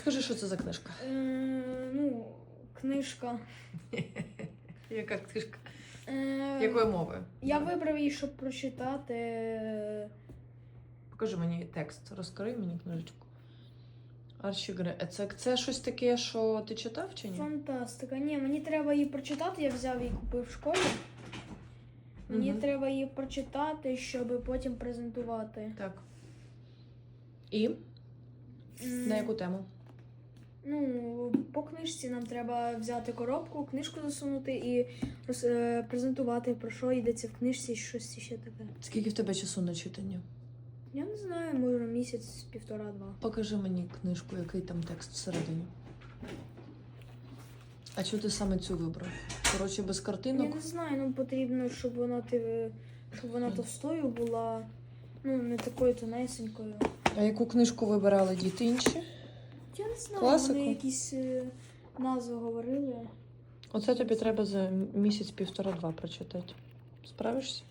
Розкажи, що це за книжка. Е, ну, книжка. Яка книжка? Е, Якою мовою? Я вибрав її, щоб прочитати. Покажи мені текст, розкрий мені книжечку. Арчі Гре. Е, Це, це щось таке, що ти читав чи ні? Фантастика. Ні, мені треба її прочитати. Я взяв її купив в школі. Мені Мгм. треба її прочитати, щоб потім презентувати. Так. І М, на яку тему? Ну, по книжці нам треба взяти коробку, книжку засунути і роз- е, презентувати, про що йдеться в книжці, щось ще таке. Скільки в тебе часу на читання? Я не знаю, може місяць, півтора-два. Покажи мені книжку, який там текст всередині. А чого ти саме цю вибрав? Коротше, без Я не знаю, ну потрібно, щоб вона ти, щоб вона товстою була, ну не такою тонесенькою. А яку книжку вибирали діти інші? Я не знаю, Класику? вони якісь е, назви говорили. Оце тобі треба за місяць півтора-два прочитати. Справишся?